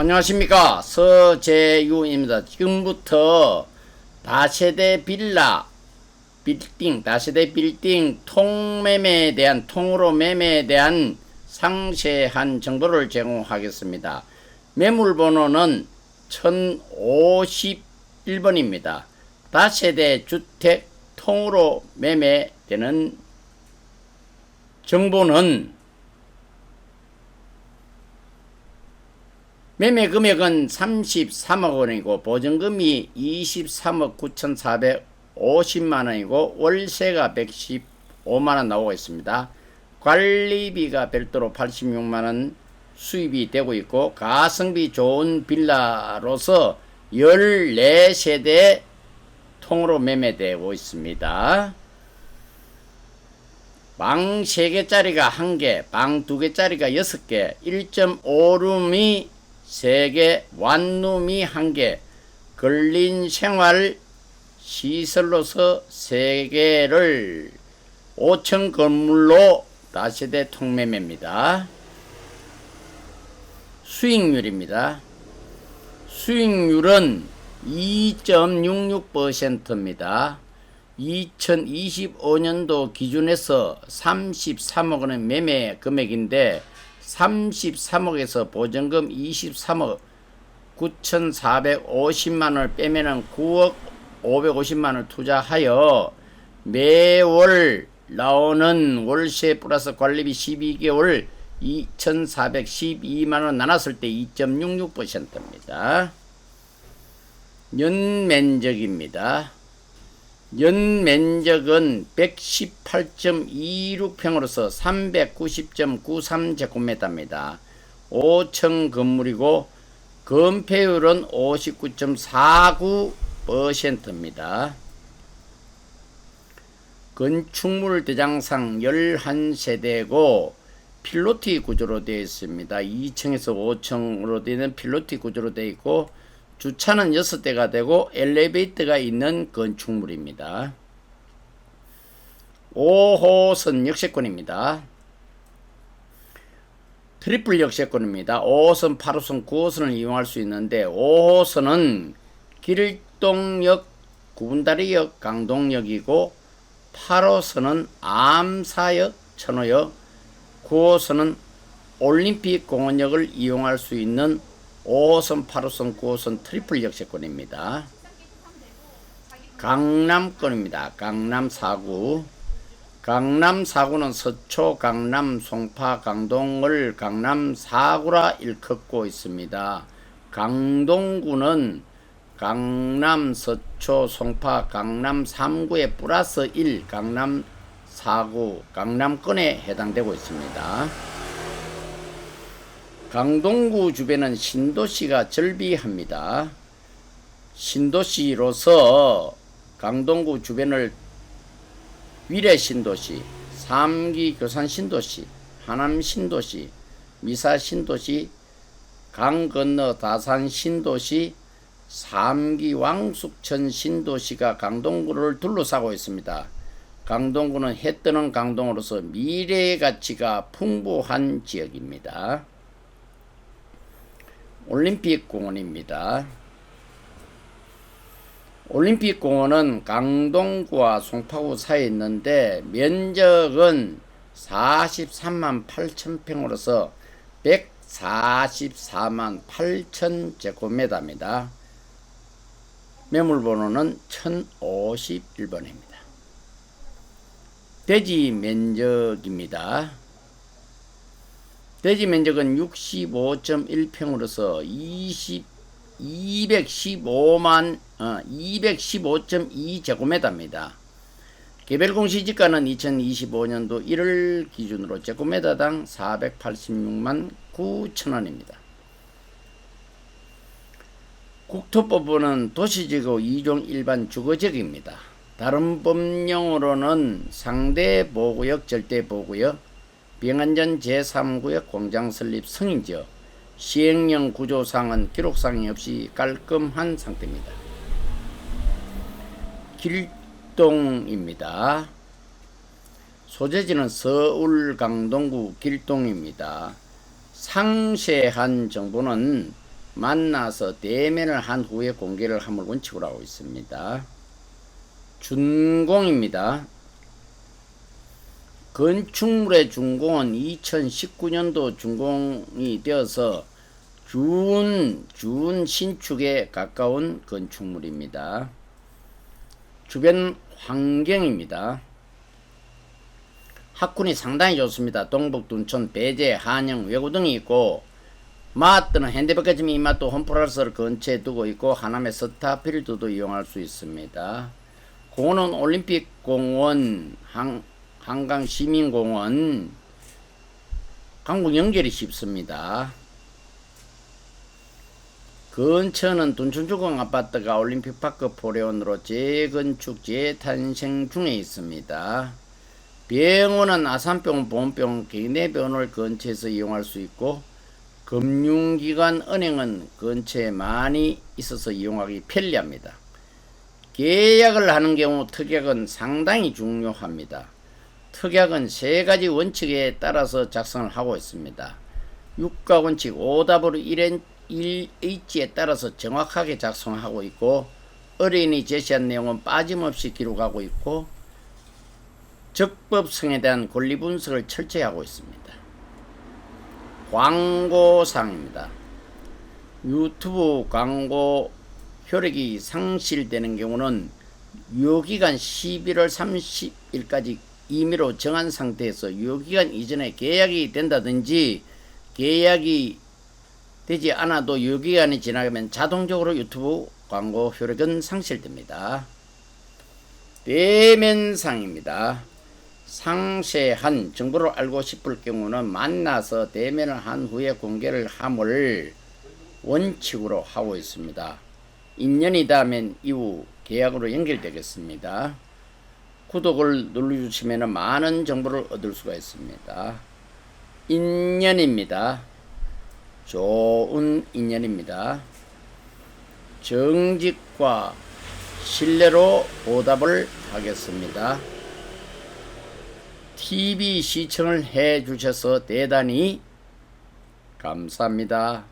안녕하십니까 서재유입니다. 지금부터 다세대 빌라 빌딩 다세대 빌딩 통매매에 대한 통으로 매매에 대한 상세한 정보를 제공하겠습니다. 매물 번호는 1051번입니다. 다세대 주택 통으로 매매되는 정보는 매매 금액은 33억 원이고 보증금이 23억 9,450만 원이고 월세가 115만 원 나오고 있습니다. 관리비가 별도로 86만 원 수입이 되고 있고 가성비 좋은 빌라로서 14세대 통으로 매매되고 있습니다. 방 3개짜리가 1개, 방 2개짜리가 6개, 1.5룸이 3개, 완룸이 1개, 근린 생활 시설로서 3개를 5층 건물로 다세대 통매매입니다. 수익률입니다. 수익률은 2.66%입니다. 2025년도 기준에서 33억 원의 매매 금액인데 33억에서 보증금 23억 9,450만 원을 빼면은 9억 550만 원을 투자하여 매월 나오는 월세 플러스 관리비 12개월 2,412만 원 나눴을 때 2.66%입니다. 연면적입니다. 연 면적은 118.26평으로서 390.93제곱미터입니다. 5층 건물이고 건폐율은 59.49%입니다. 건축물 대장상 11세대고 필로티 구조로 되어 있습니다. 2층에서 5층으로 되는 필로티 구조로 되어 있고 주차는 6대가 되고 엘리베이터가 있는 건축물입니다. 5호선 역세권입니다. 트리플 역세권입니다. 5호선, 8호선, 9호선을 이용할 수 있는데 5호선은 길동역, 구분다리역, 강동역이고 8호선은 암사역, 천호역, 9호선은 올림픽 공원역을 이용할 수 있는 5호선, 8호선, 9호선 트리플 역세권입니다. 강남권입니다. 강남 4구. 강남 4구는 서초, 강남, 송파, 강동을 강남 4구라 일컫고 있습니다. 강동구는 강남, 서초, 송파, 강남 3구에 플러스 1, 강남 4구, 강남권에 해당되고 있습니다. 강동구 주변은 신도시가 절비합니다. 신도시로서 강동구 주변을 위례 신도시, 삼기 교산 신도시, 하남 신도시, 미사 신도시, 강 건너 다산 신도시, 삼기 왕숙천 신도시가 강동구를 둘러싸고 있습니다. 강동구는 해 뜨는 강동으로서 미래의 가치가 풍부한 지역입니다. 올림픽 공원입니다. 올림픽 공원은 강동구와 송파구 사이에 있는데 면적은 43만 8천 평으로서 144만 8천 제곱미터입니다. 매물 번호는 1051번입니다. 대지 면적입니다. 대지 면적은 65.1평으로서 20 215만 어, 215.2제곱미터입니다. 개별 공시지가는 2025년도 1월 기준으로 제곱미터당 486만 9천 원입니다. 국토법은 도시지구 2종 일반 주거지역입니다. 다른 법령으로는 상대 보구역, 절대 보구역, 비행안전 제3구역 공장 설립 승인지역, 시행령 구조상은 기록상이 없이 깔끔한 상태입니다. 길동입니다. 소재지는 서울 강동구 길동입니다. 상세한 정보는 만나서 대면을 한 후에 공개를 함을 원칙으로 하고 있습니다. 준공입니다. 건축물의 준공은 2019년도 준공이 되어서 준, 준 신축에 가까운 건축물입니다. 주변 환경입니다. 학군이 상당히 좋습니다. 동북, 둔촌, 배제, 한영, 외구 등이 있고 마트는 현대백화점이 이마트 홈플러스를 근처에 두고 있고 하남의 스타필드도 이용할 수 있습니다. 공원은 올림픽 공원, 한, 한강 시민공원, 강북 연결이 쉽습니다. 근처는 둔촌주공 아파트가 올림픽파크 포레온으로 재건축 재탄생 중에 있습니다. 병원은 아산병원, 보험병원, 개인의병원을 근처에서 이용할 수 있고 금융기관, 은행은 근처에 많이 있어서 이용하기 편리합니다. 계약을 하는 경우 특약은 상당히 중요합니다. 특약은 세 가지 원칙에 따라서 작성을 하고 있습니다. 육가 원칙 5W 1H에 따라서 정확하게 작성하고 있고 어린이 제시한 내용은 빠짐없이 기록하고 있고 적법성에 대한 권리 분석을 철저히 하고 있습니다. 광고상입니다. 유튜브 광고 효력이 상실되는 경우는 유효기간 11월 30일까지 임의로 정한 상태에서 유효기간 이전에 계약이 된다든지 계약이 되지 않아도 유효기간이 지나가면 자동적으로 유튜브 광고 효력은 상실됩니다. 대면상입니다. 상세한 정보를 알고 싶을 경우는 만나서 대면을 한 후에 공개를 함을 원칙으로 하고 있습니다. 인연이 닿으면 이후 계약으로 연결되겠습니다. 구독을 눌러주시면 많은 정보를 얻을 수가 있습니다. 인연입니다. 좋은 인연입니다. 정직과 신뢰로 보답을 하겠습니다. TV 시청을 해 주셔서 대단히 감사합니다.